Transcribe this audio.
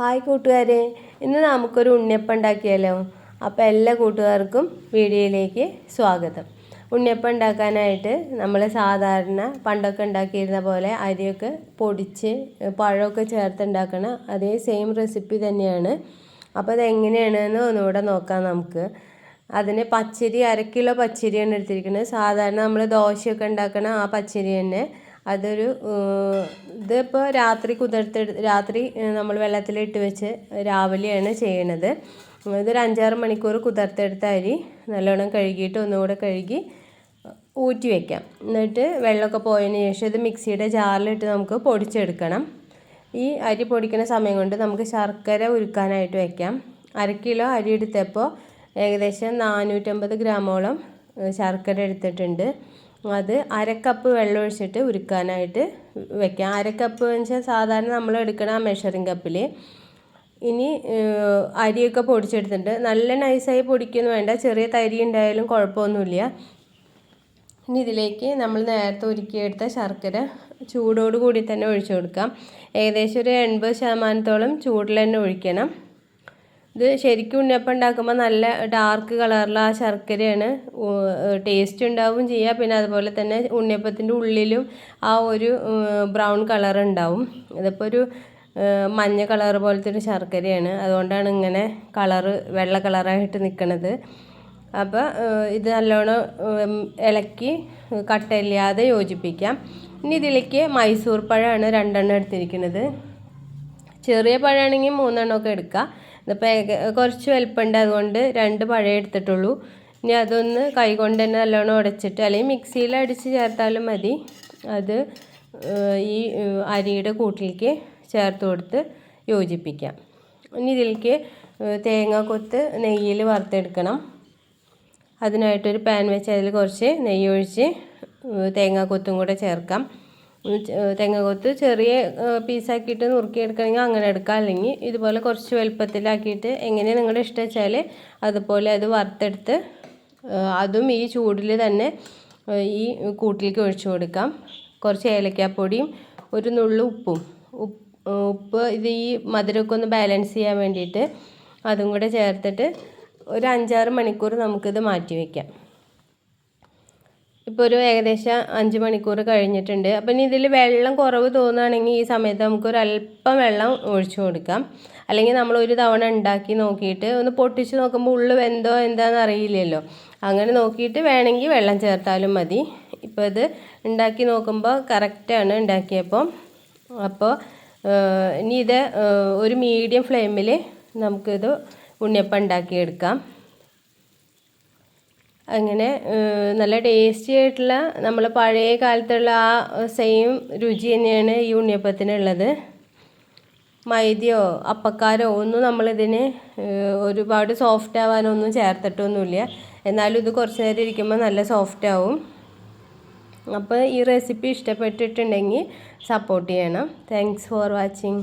Hi കൂട്ടുകാരെ ഇന്ന് നമുക്കൊരു ഉണ്ണിയപ്പം ഉണ്ടാക്കിയാലോ? അപ്പോൾ എല്ലാ കൂട്ടുകാർക്കും വീഡിയോയിലേക്ക് സ്വാഗതം. ഉണ്ണിയപ്പം ഉണ്ടാക്കാനായിട്ട് നമ്മൾ സാധാരണ പണ്ടൊക്കെ ഉണ്ടാക്കിയിരുന്ന പോലെ അരിയൊക്കെ പൊടിച്ച് പഴമൊക്കെ ചേർത്ത് ഉണ്ടാക്കണം അതേ സെയിം റെസിപ്പി തന്നെയാണ്. അപ്പോൾ അതെങ്ങനെയാണെന്ന് ഒന്നുകൂടെ നോക്കാം നമുക്ക്. അതിന് പച്ചരി അര കിലോ പച്ചരിയാണ് എടുത്തിരിക്കുന്നത്. സാധാരണ നമ്മൾ ദോശയൊക്കെ ഉണ്ടാക്കണ ആ പച്ചരി തന്നെ അതൊരു ഇതിപ്പോൾ രാത്രി കുതിർത്ത് രാത്രി നമ്മൾ വെള്ളത്തിലിട്ട് വെച്ച് രാവിലെയാണ് ചെയ്യണത്. ഇതൊരു അഞ്ചാറ് മണിക്കൂർ കുതിർത്തെടുത്ത അരി നല്ലോണം കഴുകിയിട്ട് ഒന്നുകൂടെ കഴുകി ഊറ്റി വയ്ക്കാം എന്നിട്ട് വെള്ളമൊക്കെ പോയതിന് ശേഷം ഇത് മിക്സിയുടെ ജാറിലിട്ട് നമുക്ക് പൊടിച്ചെടുക്കണം. ഈ അരി പൊടിക്കുന്ന സമയം കൊണ്ട് നമുക്ക് ശർക്കര ഉരുക്കാനായിട്ട് വയ്ക്കാം അര കിലോ അരി എടുത്തപ്പോൾ ഏകദേശം നാനൂറ്റമ്പത് ഗ്രാമോളം ശർക്കര എടുത്തിട്ടുണ്ട്. അത് അരക്കപ്പ് വെള്ളം ഒഴിച്ചിട്ട് ഉരുക്കാനായിട്ട് വെക്കാം. അരക്കപ്പ് വെച്ചാൽ സാധാരണ നമ്മൾ എടുക്കണ ആ മെഷറിംഗ് കപ്പിൽ ഇനി അരിയൊക്കെ പൊടിച്ചെടുത്തിട്ടുണ്ട്. നല്ല നൈസായി പൊടിക്കുന്നു വേണ്ട. ചെറിയ തരി ഉണ്ടായാലും കുഴപ്പമൊന്നുമില്ല. ഇനി ഇതിലേക്ക് നമ്മൾ നേരത്തെ ഉരുക്കിയെടുത്ത ശർക്കര ചൂടോട് കൂടി തന്നെ ഒഴിച്ചു കൊടുക്കാം. ഏകദേശം ഒരു എൺപത് ശതമാനത്തോളം ചൂടിൽ തന്നെ ഒഴിക്കണം. ഇത് ശരിക്കും ഉണ്ണിയപ്പം ഉണ്ടാക്കുമ്പോൾ നല്ല ഡാർക്ക് കളറിലുള്ള ആ ശർക്കരയാണ്. ടേസ്റ്റ് ഉണ്ടാവും ചെയ്യുക പിന്നെ അതുപോലെ തന്നെ ഉണ്ണിയപ്പത്തിന്റെ ഉള്ളിലും ആ ഒരു ബ്രൗൺ കളർ ഉണ്ടാവും. ഇതിപ്പോൾ ഒരു മഞ്ഞ കളർ പോലത്തെ ഒരു ശർക്കരയാണ്. അതുകൊണ്ടാണ് ഇങ്ങനെ കളറ് വെള്ള കളറായിട്ട് നിൽക്കുന്നത് അപ്പോൾ ഇത് നല്ലോണം ഇളക്കി കട്ടയില്ലാതെ യോജിപ്പിക്കാം. ഇനി ഇതിലേക്ക് മൈസൂർ പഴമാണ് രണ്ടെണ്ണം എടുത്തിരിക്കുന്നത് ചെറിയ പഴമാണെങ്കിൽ മൂന്നെണ്ണമൊക്കെ എടുക്കാം. ഇതിപ്പോൾ കുറച്ച് വലിപ്പമുണ്ട് അതുകൊണ്ട് രണ്ട് പഴം എടുത്തിട്ടുള്ളൂ. ഇനി അതൊന്ന് കൈകൊണ്ട് തന്നെ നല്ലോണം ഉടച്ചിട്ട് അല്ലെങ്കിൽ മിക്സിയിൽ അടിച്ച് ചേർത്താലും മതി. അത് ഈ അരിയുടെ കൂട്ടിലേക്ക് ചേർത്ത് കൊടുത്ത് യോജിപ്പിക്കാം. ഇനി ഇതിലേക്ക് തേങ്ങ കൊത്ത് നെയ്യിൽ വറുത്തെടുക്കണം. അതിനായിട്ടൊരു പാൻ വെച്ച് അതിൽ കുറച്ച് നെയ്യ് ഒഴിച്ച് തേങ്ങ കൊത്തും കൂടെ ചേർക്കാം. തെങ്ങകൊത്ത് ചെറിയ പീസാക്കിയിട്ട് നുറുക്കിയെടുക്കണമെങ്കിൽ അങ്ങനെ എടുക്കാം. അല്ലെങ്കിൽ ഇതുപോലെ കുറച്ച് വലുപ്പത്തിലാക്കിയിട്ട് എങ്ങനെ നിങ്ങളുടെ ഇഷ്ടം വെച്ചാൽ അതുപോലെ അത് വറുത്തെടുത്ത് അതും ഈ ചൂടിൽ തന്നെ ഈ കൂട്ടിലേക്ക് ഒഴിച്ചു കൊടുക്കാം. കുറച്ച് ഏലക്കാപ്പൊടിയും ഒരു നുള്ളു ഉപ്പും. ഉപ്പ് ഇത് ഈ മധുരമൊക്കെ ഒന്ന് ബാലൻസ് ചെയ്യാൻ വേണ്ടിയിട്ട് അതും കൂടെ ചേർത്തിട്ട് ഒരു അഞ്ചാറ് മണിക്കൂർ നമുക്കിത് മാറ്റി വയ്ക്കാം. ഇപ്പോൾ ഒരു ഏകദേശം അഞ്ച് മണിക്കൂർ കഴിഞ്ഞിട്ടുണ്ട്. അപ്പം ഇനി ഇതിൽ വെള്ളം കുറവ് തോന്നുകയാണെങ്കിൽ ഈ സമയത്ത് നമുക്കൊരു അല്പം വെള്ളം ഒഴിച്ചു കൊടുക്കാം. അല്ലെങ്കിൽ നമ്മൾ ഒരു തവണ ഉണ്ടാക്കി നോക്കിയിട്ട് ഒന്ന് പൊട്ടിച്ച് നോക്കുമ്പോൾ ഉള്ളു വെന്തോ എന്താണെന്ന് അറിയില്ലല്ലോ. അങ്ങനെ നോക്കിയിട്ട് വേണമെങ്കിൽ വെള്ളം ചേർത്താലും മതി. ഇപ്പോൾ ഇത് ഉണ്ടാക്കി നോക്കുമ്പോൾ കറക്റ്റാണ് ഉണ്ടാക്കിയപ്പോൾ അപ്പോൾ ഇനി ഇത് ഒരു മീഡിയം ഫ്ലെയിമിൽ നമുക്കിത് ഉണ്ണിയപ്പം ഉണ്ടാക്കിയെടുക്കാം. അങ്ങനെ നല്ല ടേസ്റ്റി ആയിട്ടുള്ള നമ്മൾ പഴയ കാലത്തുള്ള ആ സെയിം രുചി തന്നെയാണ് ഈ ഉണ്ണിയപ്പത്തിനുള്ളത്. മൈദയോ അപ്പക്കാരോ ഒന്നും നമ്മളിതിന് ഒരുപാട് സോഫ്റ്റ് ആവാനൊന്നും ചേർത്തിട്ടൊന്നുമില്ല. എന്നാലും ഇത് കുറച്ച് നേരം ഇരിക്കുമ്പോൾ നല്ല സോഫ്റ്റ് ആവും. അപ്പോൾ ഈ റെസിപ്പി ഇഷ്ടപ്പെട്ടിട്ടുണ്ടെങ്കിൽ സപ്പോർട്ട് ചെയ്യണം. Thanks for watching